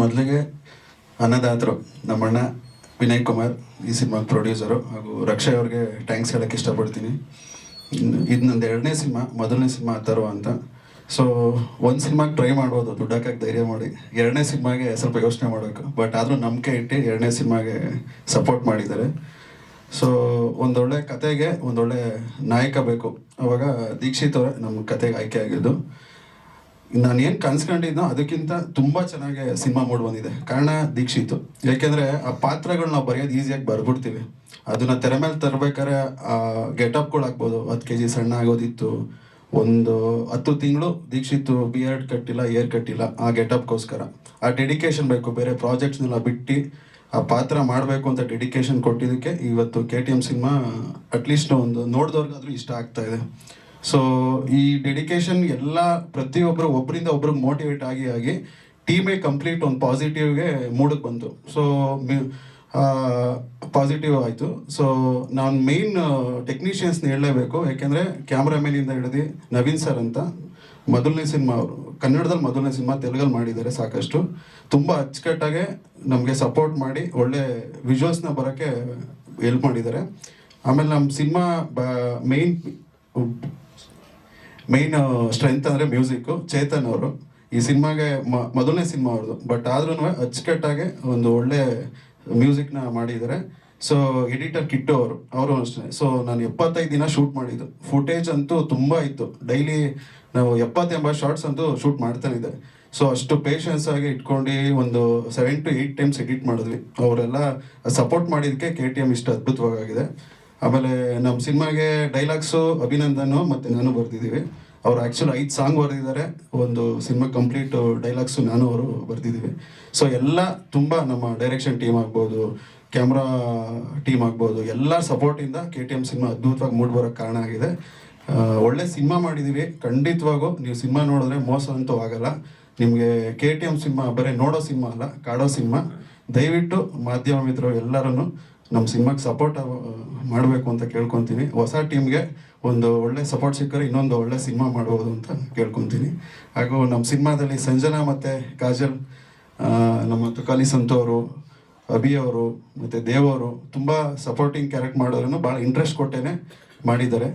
ಮೊದಲಿಗೆ ಅನ್ನದಾತರು ನಮ್ಮಣ್ಣ ವಿನಯ್ ಕುಮಾರ್ ಈ ಸಿನಿಮಾ ಪ್ರೊಡ್ಯೂಸರು ಹಾಗೂ ರಕ್ಷಾ ಅವ್ರಿಗೆ ಥ್ಯಾಂಕ್ಸ್ ಹೇಳಕ್ಕೆ ಇಷ್ಟಪಡ್ತೀನಿ. ಇದು ನಂದು ಎರಡನೇ ಸಿನಿಮಾ, ಮೊದಲನೇ ಸಿನಿಮಾ ತರುವ ಅಂತ. ಸೊ ಒಂದು ಸಿನಿಮಾಗೆ ಟ್ರೈ ಮಾಡ್ಬೋದು ದುಡ್ಡು ಹಾಕಕ್ಕೆ ಧೈರ್ಯ ಮಾಡಿ. ಎರಡನೇ ಸಿನಿಮಾಗೆ ಸ್ವಲ್ಪ ಯೋಚನೆ ಮಾಡಬೇಕು. ಬಟ್ ಆದರೂ ನಂಬಿಕೆ ಇಟ್ಟು ಎರಡನೇ ಸಿನಿಮಾಗೆ ಸಪೋರ್ಟ್ ಮಾಡಿದ್ದಾರೆ. ಸೊ ಒಂದೊಳ್ಳೆ ಕತೆಗೆ ಒಂದೊಳ್ಳೆ ನಾಯಕ ಬೇಕು. ಅವಾಗ ದೀಕ್ಷಿತ್ ಅವರೇ ನಮ್ಮ ಕತೆಗೆ ಆಯ್ಕೆ ಆಗಿದ್ದು. ನಾನು ಏನು ಕನ್ಸ್ಕೊಂಡಿದ್ನೋ ಅದಕ್ಕಿಂತ ತುಂಬ ಚೆನ್ನಾಗಿ ಸಿನಿಮಾ ಮೂಡ್ ಬಂದಿದೆ. ಕಾರಣ ದೀಕ್ಷಿತ್. ಯಾಕೆಂದ್ರೆ ಆ ಪಾತ್ರಗಳು ನಾವು ಬರೆಯೋದು ಈಸಿಯಾಗಿ ಬರ್ಬಿಡ್ತೀವಿ ಅದನ್ನ ತೆರೆ ಮೇಲೆ ತರ್ಬೇಕಾದ್ರೆ ಗೆಟಪ್ಗಳು ಹಾಕ್ಬೋದು ಹತ್ತು ಕೆ ಜಿ ಸಣ್ಣ ಆಗೋದಿತ್ತು, ಒಂದು ಹತ್ತು ತಿಂಗಳು ದೀಕ್ಷಿತ್ ಬಿ ಎರ್ಡ್ ಕಟ್ಟಿಲ್ಲ ಏರ್ ಕಟ್ಟಿಲ್ಲ, ಆ ಗೆಟಪ್ಗೋಸ್ಕರ. ಆ ಡೆಡಿಕೇಶನ್ ಬೇಕು, ಬೇರೆ ಪ್ರಾಜೆಕ್ಟ್ಸ್ನೆಲ್ಲ ಬಿಟ್ಟು, ಆ ಪಾತ್ರ ಮಾಡಬೇಕು ಅಂತ ಡೆಡಿಕೇಶನ್ ಕೊಟ್ಟಿದ್ದಕ್ಕೆ ಇವತ್ತು K T M cinema at least ಒಂದು ನೋಡಿದವ್ರಿಗಾದ್ರೂ ಇಷ್ಟ ಆಗ್ತಾ ಇದೆ. ಸೊ ಈ ಡೆಡಿಕೇಶನ್ ಎಲ್ಲ ಪ್ರತಿಯೊಬ್ಬರು ಒಬ್ಬರಿಂದ ಒಬ್ಬರು ಮೋಟಿವೇಟ್ ಆಗಿ ಆಗಿ ಟೀಮೇ ಕಂಪ್ಲೀಟ್ ಒಂದು ಪಾಸಿಟಿವ್ಗೆ ಮೂಡಕ್ಕೆ ಬಂತು. ಸೊ ಪಾಸಿಟಿವ್ ಆಯಿತು. ಸೊ ನಾನು ಮೇಯ್ನ್ ಟೆಕ್ನಿಷಿಯನ್ಸ್ನ ಹೇಳಲೇಬೇಕು. ಯಾಕೆಂದರೆ ಕ್ಯಾಮ್ರಾಮೇನಿಂದ ಹಿಡಿದು ನವೀನ್ ಸರ್ ಅಂತ ಮೊದಲನೇ ಸಿನಿಮಾ ಅವರು, ಕನ್ನಡದಲ್ಲಿ ಮೊದಲನೇ ಸಿನಿಮಾ ತೆಲುಗಲ್ಲಿ ಮಾಡಿದ್ದಾರೆ ಸಾಕಷ್ಟು. ತುಂಬ ಅಚ್ಚುಕಟ್ಟಾಗೆ ನಮಗೆ ಸಪೋರ್ಟ್ ಮಾಡಿ ಒಳ್ಳೆ ವಿಜುವಲ್ಸ್ನ ಬರೋಕ್ಕೆ ಹೆಲ್ಪ್ ಮಾಡಿದ್ದಾರೆ. ಆಮೇಲೆ ನಮ್ಮ ಸಿನಿಮಾ ಬ ಮೈನ್ ಸ್ಟ್ರೆಂತ್ ಅಂದರೆ ಮ್ಯೂಸಿಕ್ಕು ಚೇತನ್ ಅವರು. ಈ ಸಿನಿಮಾಗೆ ಮೊದಲನೇ ಸಿನಿಮಾ ಅವ್ರದ್ದು ಬಟ್ ಆದ್ರೂ ಅಚ್ಚುಕಟ್ಟಾಗೆ ಒಂದು ಒಳ್ಳೆ ಮ್ಯೂಸಿಕ್ನ ಮಾಡಿದ್ದಾರೆ. ಸೊ ಎಡಿಟರ್ ಕಿಟ್ಟು ಅವರು. ಅವರು ಅಷ್ಟೇ. ಸೊ ನಾನು ಎಪ್ಪತ್ತೈದು ದಿನ ಶೂಟ್ ಮಾಡಿದ್ದು. ಫುಟೇಜ್ ಅಂತೂ ತುಂಬ ಇತ್ತು. ಡೈಲಿ ನಾವು ಎಪ್ಪತ್ತೆಂಬತ್ತು ಶಾರ್ಟ್ಸ್ ಅಂತೂ ಶೂಟ್ ಮಾಡ್ತಾನೆ ಇದ್ದೆ. ಸೊ ಅಷ್ಟು ಪೇಷನ್ಸ್ ಆಗಿ ಇಟ್ಕೊಂಡು ಒಂದು seven to eight times edit ಮಾಡಿದ್ವಿ. ಅವರೆಲ್ಲ ಸಪೋರ್ಟ್ ಮಾಡಿದ್ದಕ್ಕೆ ಕೆ ಟಿ ಎಂ ಇಷ್ಟು ಅದ್ಭುತವಾಗಿದೆ. ಆಮೇಲೆ ನಮ್ಮ ಸಿನಿಮಾಗೆ ಡೈಲಾಗ್ಸು, ಅಭಿನಂದನು ಮತ್ತು ನಾನು ಬರ್ತಿದ್ದೀವಿ ಅವರು ಆ್ಯಕ್ಚುಲಿ ಐದು ಸಾಂಗ್ ಬರೆದಿದ್ದಾರೆ. ಒಂದು ಸಿನಿಮಾ ಕಂಪ್ಲೀಟ್ ಡೈಲಾಗ್ಸು ನಾನು ಅವರು ಬರ್ತಿದ್ದೀವಿ ಸೊ ಎಲ್ಲ ತುಂಬ ನಮ್ಮ ಡೈರೆಕ್ಷನ್ ಟೀಮ್ ಆಗ್ಬೋದು ಕ್ಯಾಮ್ರಾ ಟೀಮ್ ಆಗ್ಬೋದು, ಎಲ್ಲ ಸಪೋರ್ಟಿಂದ ಕೆ ಟಿ ಎಂ ಸಿನಿಮಾ ಅದ್ಭುತವಾಗಿ ಮೂಡ್ ಬರೋಕ್ಕೆ ಕಾರಣ ಆಗಿದೆ. ಒಳ್ಳೆ ಸಿನಿಮಾ ಮಾಡಿದ್ದೀವಿ. ಖಂಡಿತವಾಗೂ ನೀವು ಸಿನಿಮಾ ನೋಡಿದ್ರೆ ಮೋಸ ಅಂತೂ ಆಗಲ್ಲ. ನಿಮಗೆ ಕೆ ಟಿ ಎಂ ಸಿನಿಮಾ ಬರೀ ನೋಡೋ ಸಿನಿಮಾ ಅಲ್ಲ, ಕಾಡೋ ಸಿನಿಮಾ. ದಯವಿಟ್ಟು ಮಾಧ್ಯಮ ಮಿತ್ರರು ಎಲ್ಲರನ್ನು ನಮ್ಮ ಸಿನಿಮಾಗೆ ಸಪೋರ್ಟ್ ಮಾಡಬೇಕು ಅಂತ ಕೇಳ್ಕೊತೀನಿ. ಹೊಸ ಟೀಮ್ಗೆ ಒಂದು ಒಳ್ಳೆ ಸಪೋರ್ಟ್ ಸಿಕ್ಕರೆ ಇನ್ನೊಂದು ಒಳ್ಳೆ ಸಿನಿಮಾ ಮಾಡ್ಬೋದು ಅಂತ ಕೇಳ್ಕೊತೀನಿ. ಹಾಗೂ ನಮ್ಮ ಸಿನಿಮಾದಲ್ಲಿ ಸಂಜನಾ ಮತ್ತು ಕಾಜಲ್ ನಮ್ಮ ತುಕಾಲಿ ಸಂತವರು ಅಭಿ ಅವರು, ಮತ್ತು ದೇವರು ತುಂಬ ಸಪೋರ್ಟಿಂಗ್ ಕ್ಯಾರೆಕ್ಟ್ ಮಾಡೋರನ್ನು ಭಾಳ ಇಂಟ್ರೆಸ್ಟ್ ಕೊಟ್ಟೇನೆ ಮಾಡಿದ್ದಾರೆ.